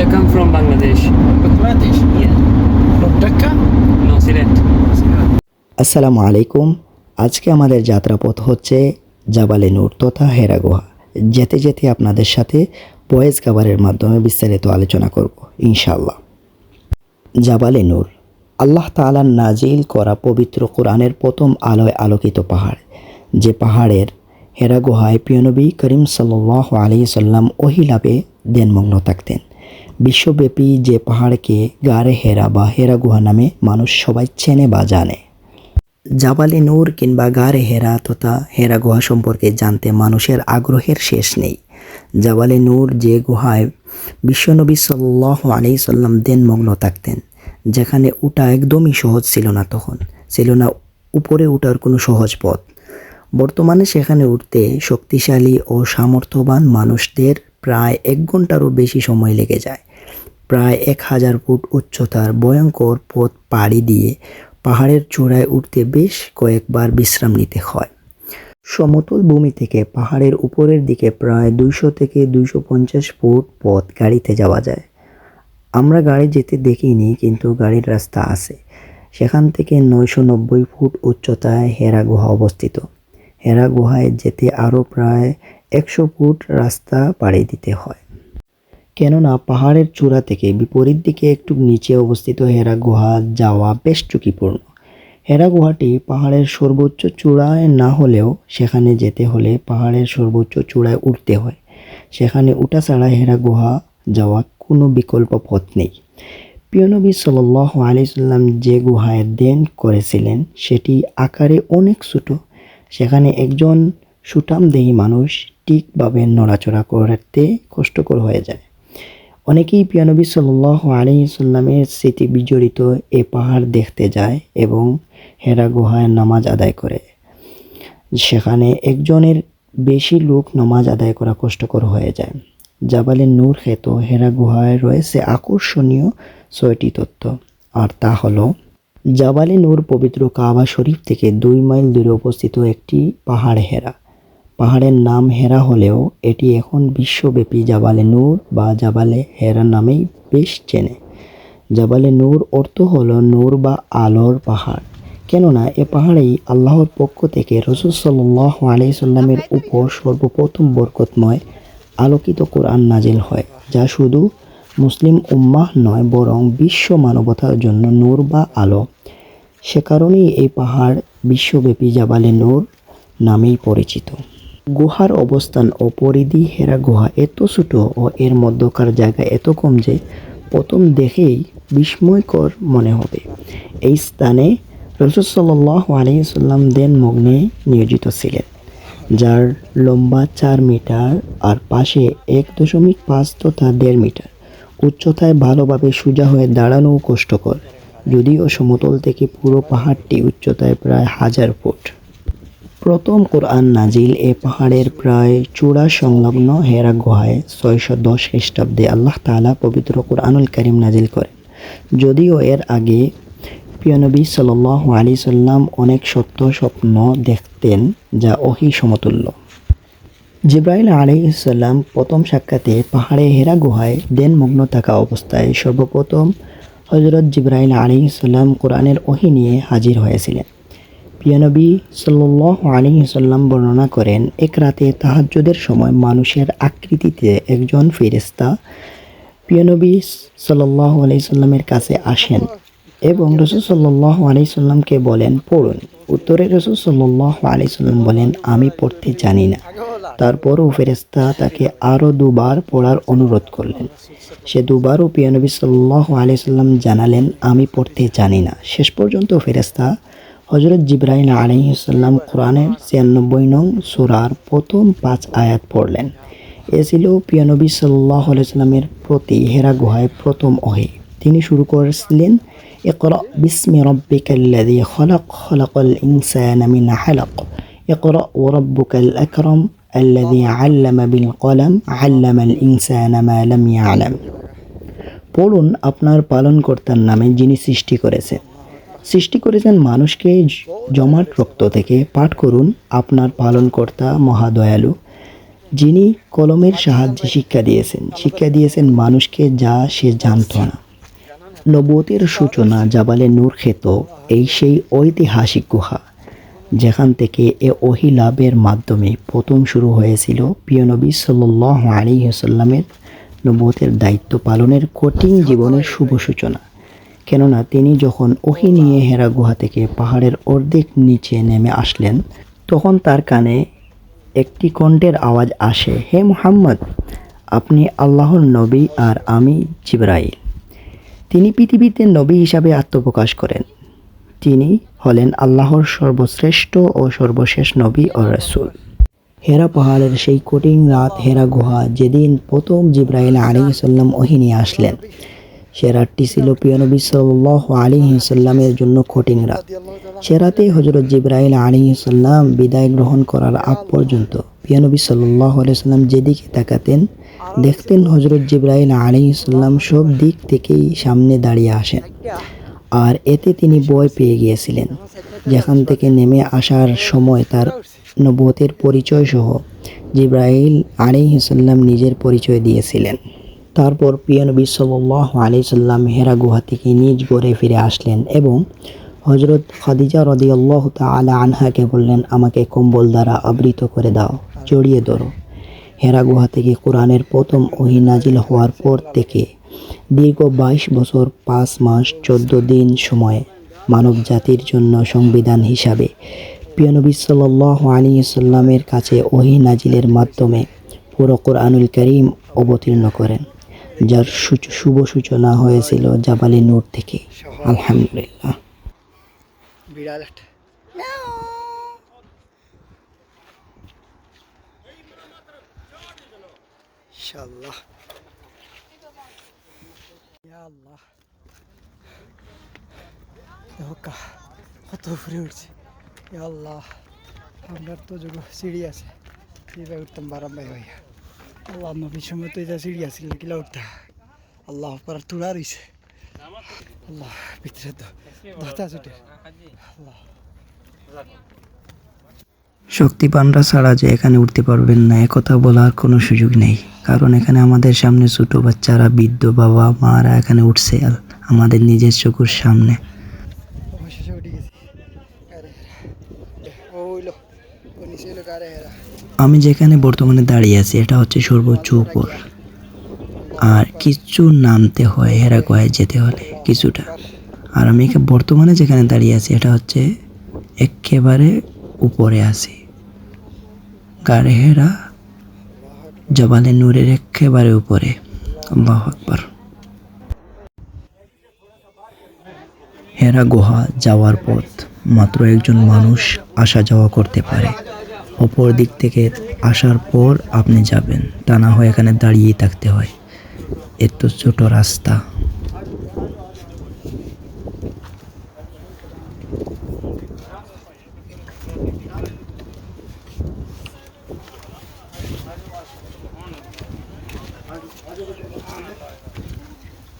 I come from Bangladesh. Bangladesh. Yeah. From Dhaka. No, Silet. আসসালামু আলাইকুম আজকে আমাদের যাত্রাপথ হচ্ছে জাবালে নূর তথা হেরা গুহা যেতে যেতে আপনাদের সাথে বয়েজ খাবারের মাধ্যমে বিস্তারিত আলোচনা করব ইনশাল্লাহ জাবালে নূর আল্লাহ তাআলার নাজিল করা পবিত্র কোরআনের প্রথম আলোয় আলোকিত পাহাড় যে পাহাড়ের হেরা গুহায় প্রিয়নবী করিম সাল্লাহ আলী সাল্লাম ওহিলাভে দেনমগ্ন থাকতেন বিশ্বব্যাপী যে পাহাড়কে গারে হেরা বা হেরা গুহা নামে মানুষ সবাই চেনে বা জানে। জাবালে নূর কিংবা গারে হেরা তথা হেরা গুহা সম্পর্কে জানতে মানুষের আগ্রহের শেষ নেই। জাবালে নূর যে গুহায় বিশ্বনবী সাল্লাহ আলি সাল্লাম দেনমগ্ন থাকতেন, যেখানে উঠা একদমই সহজ ছিল না তখন। ছিল না উপরে উঠার কোনো সহজ পথ। বর্তমানে সেখানে উঠতে শক্তিশালী ও সামর্থ্যবান মানুষদের প্রায় এক ঘন্টারও বেশি সময় লেগে যায়। প্রায় এক হাজার ফুট উচ্চতার ভয়ঙ্কর পথ পাড়ি দিয়ে পাহাড়ের চূড়ায় উঠতে বেশ কয়েকবার বিশ্রাম নিতে হয়। সমতল ভূমি থেকে পাহাড়ের উপরের দিকে প্রায় দুইশো থেকে দুইশো পঞ্চাশ ফুট পথ গাড়িতে যাওয়া যায়। আমরা গাড়ি যেতে দেখিনি, কিন্তু গাড়ির রাস্তা আছে। সেখান থেকে নয়শো নব্বই ফুট উচ্চতায় হেরা গুহা অবস্থিত। হেরা গুহায় যেতে আরও প্রায় একশো ফুট রাস্তা পাড়ি দিতে হয়। কেননা পাহাড়ের চূড়া থেকে বিপরীত দিকে একটু নিচে অবস্থিত হেরা গুহা যাওয়া বেশ ঝুঁকিপূর্ণ। হেরা গুহাটি পাহাড়ের সর্বোচ্চ চূড়ায় না হলেও সেখানে যেতে হলে পাহাড়ের সর্বোচ্চ চূড়ায় উঠতে হয়। সেখানে উঠা ছাড়া হেরা গুহা যাওয়া কোনো বিকল্প পথ নেই। প্রিয়নবী সাল্লাহ আলিয়াল্লাম যে গুহায় দেন করেছিলেন, সেটি আকারে অনেক ছোট। সেখানে একজন সুটামদেহী মানুষ ঠিকভাবে নড়াচড়া করতে কষ্টকর হয়ে যায়। অনেকেই পিয়ানবী সাল্লাহ আলী সাল্লামের স্মৃতি বিজড়িত এ পাহাড় দেখতে যায় এবং হেরা গুহায় নামাজ আদায় করে। সেখানে একজনের বেশি লোক নামাজ আদায় করা কষ্টকর হয়ে যায়। জাবালে নূর খেত, হেরা গুহায় রয়েছে আকর্ষণীয় ছয়টি তথ্য আর তা হলো, জাবালে নূর পবিত্র কাবা শরীফ থেকে দুই মাইল দূরে অবস্থিত একটি পাহাড় হেরা। পাহাড়ের নাম হেরা হলেও এটি এখন বিশ্বব্যাপী জাবালে নূর বা জাবালে হেরা নামেই বেশ চেনে। জাবালে নূর অর্থ হলো নূর বা আলোর পাহাড়। কেননা এ পাহাড়েই আল্লাহর পক্ষ থেকে রসুল সাল্লাহ আলি সাল্লামের উপর সর্বপ্রথম বরকতময় আলোকিত কোরআন নাজিল হয়, যা শুধু মুসলিম উম্মাহ নয়, বরং বিশ্ব মানবতার জন্য নূর বা আলো। সে কারণেই এই পাহাড় বিশ্বব্যাপী জাবালে নূর নামেই পরিচিত। গুহার অবস্থান ও পরিধি হেরা গুহা এত ছোট ও এর মধ্যকার জায়গা এত কম যে প্রথম দেখেই বিস্ময়কর মনে হবে। এই স্থানে রসুল সাল্লাহ আলিয়াল্লাম দেন মগ্নে নিয়োজিত ছিলেন, যার লম্বা চার মিটার আর পাশে এক দশমিক পাঁচ তথা দেড় মিটার। উচ্চতায় ভালোভাবে সোজা হয়ে দাঁড়ানোও কষ্টকর, যদিও সমতল থেকে পুরো পাহাড়টি উচ্চতায় প্রায় হাজার ফুট। প্রথম কোরআন নাজিল এ পাহাড়ের প্রায় চূড়া সংলগ্ন হেরা গুহায় ছয়শো দশ খ্রিস্টাব্দে আল্লাহ তাআলা পবিত্র কোরআনুল করিম নাজিল করেন। যদিও এর আগে পিয়নবী সাল আলি সাল্লাম অনেক সত্য স্বপ্ন দেখতেন যা অহি সমতুল্য। জিব্রাইল আলাইসাল্লাম প্রথম সাক্ষাতে পাহাড়ে হেরা গুহায় দেনমগ্ন থাকা অবস্থায় সর্বপ্রথম হজরত জিব্রাইল আলাইসাল্লাম কোরআনের ওহি নিয়ে হাজির হয়েছিলেন। পিয়ানবী সাল্লাহ আলী সাল্লাম বর্ণনা করেন, এক রাতে তাহাজ্জুদের সময় মানুষের আকৃতিতে একজন ফেরেস্তা পিয়ানবী সাল্লাহ আলি সাল্লামের কাছে আসেন এবং রসুল সাল্লাহ আলি সাল্লামকে বলেন, পড়ুন। উত্তরে রসুল সাল্লাহ আলি সাল্লাম বলেন, আমি পড়তে জানি না। তারপরও ফেরেস্তা তাকে আরও দুবার পড়ার অনুরোধ করলেন। সে দুবারও পিয়ানবী সাল্লাহ আলি সাল্লাম জানালেন, আমি পড়তে জানি না। শেষ পর্যন্ত ফেরেস্তা হজরত জিব্রাহিম আলহিসাল্লাম কোরআনের ছিয়ানব্বই নং সুরার প্রথম পাঁচ আয়াত পড়লেন। এ ছিল পিয়ানবী সাল্লাহ আলাইসাল্লামের প্রতি হেরা গুহায় প্রথম অহে তিনি শুরু করেছিলেন একর বিসমি রব্বিকাল্লাদি খলক, খলকল ইনসান মিন হালক। একর ও রব্বুকাল একরম আল্লাদি আল্লাম বিল কলম, আল্লামাল ইনসান মা লাম ইয়ালাম। পড়ুন আপনার পালনকর্তার নামে যিনি সৃষ্টি করেছেন। সৃষ্টি করেছেন মানুষকে জমাট রক্ত থেকে পাঠ করুন আপনার পালনকর্তা মহাদয়ালু, যিনি কলমের সাহায্যে শিক্ষা দিয়েছেন। শিক্ষা দিয়েছেন মানুষকে যা সে জানত না। নবতের সূচনা জাবালে নূর খেত এই সেই ঐতিহাসিক গুহা, যেখান থেকে এ ওহি লাভের মাধ্যমে প্রথম শুরু হয়েছিল প্রিয় নবী সাল্লাহ আলী সাল্লামের নবতের দায়িত্ব পালনের কঠিন জীবনের শুভ সূচনা। কেননা তিনি যখন ওহি নিয়ে হেরা গুহা থেকে পাহাড়ের অর্ধেক নিচে নেমে আসলেন, তখন তার কানে একটি কণ্ঠের আওয়াজ আসে, হে মুহাম্মদ, আপনি আল্লাহর নবী আর আমি জিব্রাইল। তিনি পৃথিবীতে নবী হিসাবে আত্মপ্রকাশ করেন। তিনি হলেন আল্লাহর সর্বশ্রেষ্ঠ ও সর্বশেষ নবী ও রসুল। হেরা পাহাড়ের সেই কঠিন রাত হেরা গুহা যেদিন প্রথম জিব্রাইল আলী সাল্লাম ওহিনী আসলেন সে রাতটি ছিল প্রিয় নবী সাল্লাহ আলী সাল্লামের জন্য কঠিন রাত। সে রাতে হজরত জিব্রাইল আলী সাল্লাম বিদায় গ্রহণ করার আগ পর্যন্ত প্রিয় নবী সাল্লাহ সাল্লাম যেদিকে তাকাতেন, দেখতেন হজরত জিব্রাইল আলী সাল্লাম সব দিক থেকেই সামনে দাঁড়িয়ে আসেন। আর এতে তিনি বয় পেয়ে গিয়েছিলেন। যেখান থেকে নেমে আসার সময় তার নবতের পরিচয় সহ জিব্রাইল আলী নিজের পরিচয় দিয়েছিলেন। তারপর প্রিয় নবী সাল্লাহ আলী সাল্লাম হেরা গুহা থেকে নিজ গড়ে ফিরে আসলেন এবং হজরত খাদিজা রদি আল্লাহ তালা আনহাকে বললেন, আমাকে কম্বল দ্বারা আবৃত করে দাও, জড়িয়ে ধরো। হেরা গুহা থেকে কোরআনের প্রথম ওহি নাজিল হওয়ার পর থেকে দীর্ঘ বাইশ বছর, পাঁচ মাস, চোদ্দ দিন সময়ে মানব জাতির জন্য সংবিধান হিসাবে পিয়নবী সাল্লাহ আলী সাল্লামের কাছে ওহি নাজিলের মাধ্যমে পুরো কোরআনুল করিম অবতীর্ণ করেন। যার শুভ সূচনা হয়েছিল জাবালি নোট থেকে। আলহামদুলিল্লাহ। আল্লাহ। কত উপরে উঠছে। আল্লাহ আপনার তো যোগ সিঁড়ি আছে সিঁড়ি উঠতাম বারাম ভাই ভাইয়া আল্লাহ নবীর তো এটা আল্লাহ আল্লাহ, ভিতরে তো ছুটে আল্লাহ। শক্তিপানরা ছাড়া যে এখানে উঠতে পারবেন না একথা বলার কোনো সুযোগ নেই। কারণ এখানে আমাদের সামনে ছোট বাচ্চারা, বৃদ্ধ বাবা, মারা এখানে উঠছে আমাদের নিজের চোখের সামনে অবশেষে উঠে গেছি আরে ও হইল ও নিচে হইল কারে হেরা আমি যেখানে বর্তমানে দাঁড়িয়ে আছি, এটা হচ্ছে সর্বোচ্চ উপর। আর কিছু নামতে হয়, হেরা হেরাগোয়ায় যেতে হলে, কিছুটা। আর আমি বর্তমানে যেখানে দাঁড়িয়ে আছি, এটা হচ্ছে একেবারে উপরে আছি। গাড়ে হেরা, জবালে নূরের একেবারে উপরে। আল্লাহ হেরা গুহা যাওয়ার পথ মাত্র একজন মানুষ আসা যাওয়া করতে পারে। অপর দিক থেকে আসার পর আপনি যাবেন তা না হয় এখানে দাঁড়িয়েই থাকতে হয় এত ছোট রাস্তা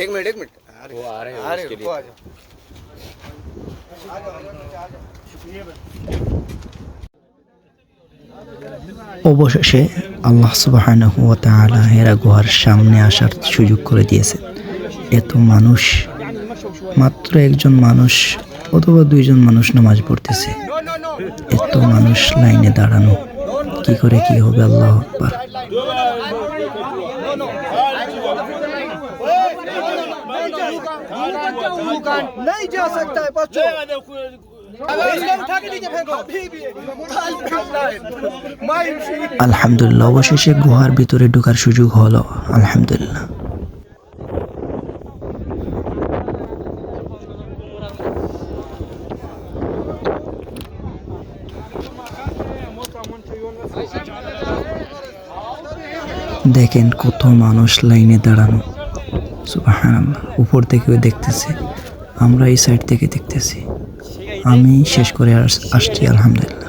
एक मिनट एक मिनट वो आ रहे हैं आ रहे हैं, रुको, आ जाओ অবশেষে আল্লাহ সুবাহানহু ওয়া তাআলা হেরা গুহার সামনে আসার সুযোগ করে দিয়েছেন এত মানুষ মাত্র একজন মানুষ অথবা দুইজন মানুষ নামাজ পড়তেছে এত মানুষ লাইনে দাঁড়ানো কি করে কি হবে আল্লাহ আকবার नहीं जा सकता है बच्चों আলহামদুলিল্লাহ, অবশেষে গুহার ভিতরে ঢোকার সুযোগ হলো। আলহামদুলিল্লাহ। দেখেন কত মানুষ লাইনে দাঁড়ানো। সুবাহ উপর থেকেও দেখতেছে। আমরা এই সাইড থেকে দেখতেছি। আমি শেষ করে আস- আসছি, আলহামদুলিল্লাহ।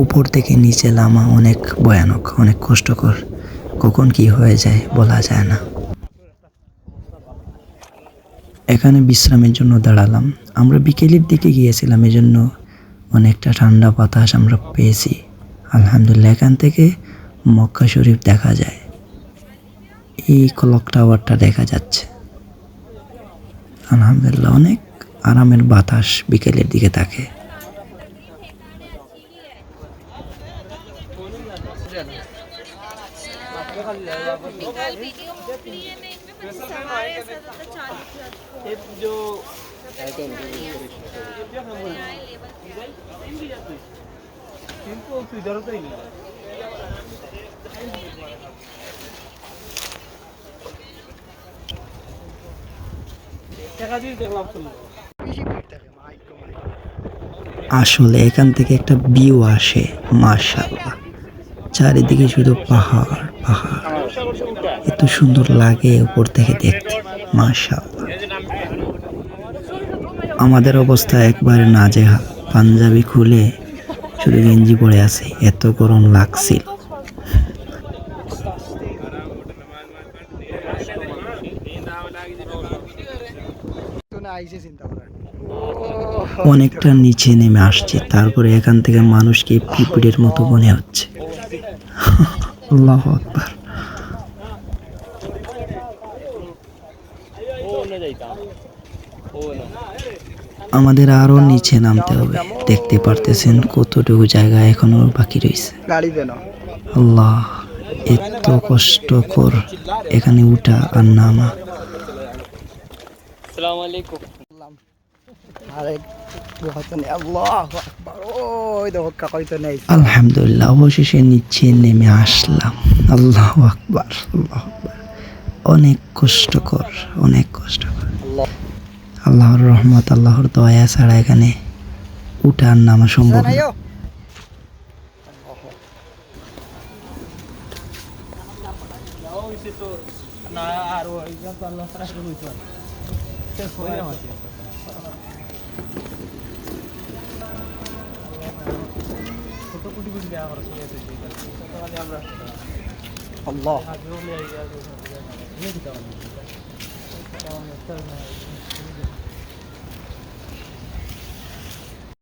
উপর থেকে নিচে লামা অনেক ভয়ানক, অনেক কষ্টকর। কখন কি হয়ে যায় বলা যায় না। এখানে বিশ্রামের জন্য দাঁড়ালাম। আমরা বিকেলের দিকে গিয়েছিলাম, এজন্য অনেকটা ঠান্ডা বাতাস আমরা পেয়েছি। আলহামদুলিল্লাহ, এখান থেকে মক্কা শরীফ দেখা যায়। এই ক্লক টাওয়ারটা দেখা যাচ্ছে। আলহামদুলিল্লাহ, অনেক আরামের বাতাস বিকেলের দিকে থাকে। দেখা দিয়ে দেখলাম আসলে এখান থেকে একটা ভিউ আসে মার্শাল্লাহ চারিদিকে শুধু পাহাড় পাহাড়। এত সুন্দর লাগে উপর থেকে দেখতে মার্শাল্লাহ আমাদের অবস্থা একবারে নাজেহাল। পাঞ্জাবি খুলে শুধু গেঞ্জি পরে আছে, এত গরম লাগছিল তো না আইসে চিন্তা করেন অনেকটা নিচে নেমে আসছে, তারপরে এখান থেকে মানুষকে পিপিড়ের মতো মনে হচ্ছে। আল্লাহ আমাদের আরও নিচে নামতে হবে। দেখতে পারতেছেন কতটুকু জায়গা এখনও বাকি রয়েছে আল্লাহ, এত কষ্টকর এখানে উঠা আর নামা। সালাম আলাইকুম। আরে আল্লাহ ওই আলহামদুলিল্লাহ অবশেষে নিচে নেমে আসলাম। আল্লাহ আকবার আল্লাহ আকবার। অনেক কষ্টকর অনেক কষ্টকর। আল্লাহর রহমত আল্লাহর দয়া ছাড়া এখানে উঠার নামা সম্ভব না। নাইও আল্লাহ